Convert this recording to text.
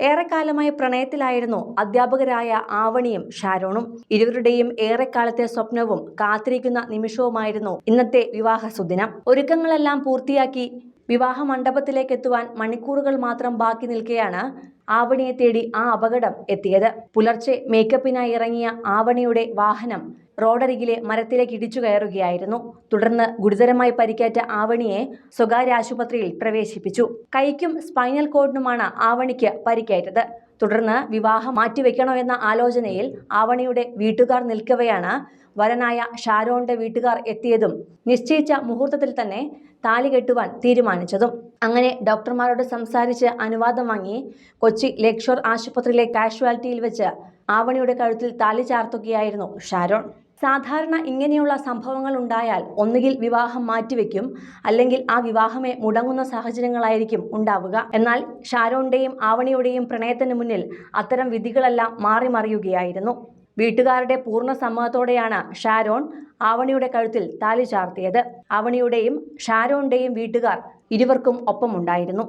ഏറെക്കാലമായി പ്രണയത്തിലായിരുന്നു അധ്യാപകരായ ആവണിയും ഷാരോണും ഇരുവരുടെയും ഏറെക്കാലത്തെ സ്വപ്നവും കാത്തിരിക്കുന്ന നിമിഷവുമായിരുന്നു ഇന്നത്തെ വിവാഹ സുദിനം ഒരുക്കങ്ങളെല്ലാം പൂർത്തിയാക്കി വിവാഹ മണ്ഡപത്തിലേക്ക് എത്തുവാൻ മണിക്കൂറുകൾ മാത്രം ബാക്കി നിൽക്കെയാണ് ആവണിയെ തേടി ആ അപകടം എത്തിയത്. പുലർച്ചെ മേക്കപ്പിനായി ഇറങ്ങിയ ആവണിയുടെ വാഹനം റോഡരികിലെ മരത്തിലേക്ക് ഇടിച്ചു കയറുകയായിരുന്നു. തുടർന്ന് ഗുരുതരമായി പരിക്കേറ്റ ആവണിയെ സ്വകാര്യ ആശുപത്രിയിൽ പ്രവേശിപ്പിച്ചു. കൈക്കും സ്പൈനൽ കോഡിനുമാണ് ആവണിക്ക് പരിക്കേറ്റത്. തുടർന്ന് വിവാഹം മാറ്റിവെക്കണോ എന്ന ആലോചനയിൽ ആവണിയുടെ വീട്ടുകാർ നിൽക്കവെയാണ് വരനായ ഷാരോന്റെ വീട്ടുകാർ എത്തിയതും നിശ്ചയിച്ച മുഹൂർത്തത്തിൽ തന്നെ താലി കെട്ടുവാൻ തീരുമാനിച്ചതും. അങ്ങനെ ഡോക്ടർമാരോട് സംസാരിച്ച് അനുവാദം വാങ്ങി കൊച്ചി ലേക്ഷോർ ആശുപത്രിയിലെ കാഷ്വാലിറ്റിയിൽ വെച്ച് ആവണിയുടെ കഴുത്തിൽ താലി ചാർത്തുകയായിരുന്നു ഷാരോൺ. സാധാരണ ഇങ്ങനെയുള്ള സംഭവങ്ങൾ ഉണ്ടായാൽ ഒന്നുകിൽ വിവാഹം മാറ്റിവെക്കും അല്ലെങ്കിൽ ആ വിവാഹമേ മുടങ്ങുന്ന സാഹചര്യങ്ങളായിരിക്കും ഉണ്ടാവുക. എന്നാൽ ഷാരോണിന്റെയും ആവണിയുടെയും പ്രണയത്തിന് മുന്നിൽ അത്തരം വിധികളെല്ലാം മാറി മറിയുകയായിരുന്നു. വീട്ടുകാരുടെ പൂർണ സമ്മതത്തോടെയാണ് ഷാരോൺ ആവണിയുടെ കഴുത്തിൽ താലി ചാർത്തിയത്. ആവണിയുടെയും ഷാരോണിന്റെയും വീട്ടുകാർ ഇരുവർക്കും ഒപ്പമുണ്ടായിരുന്നു.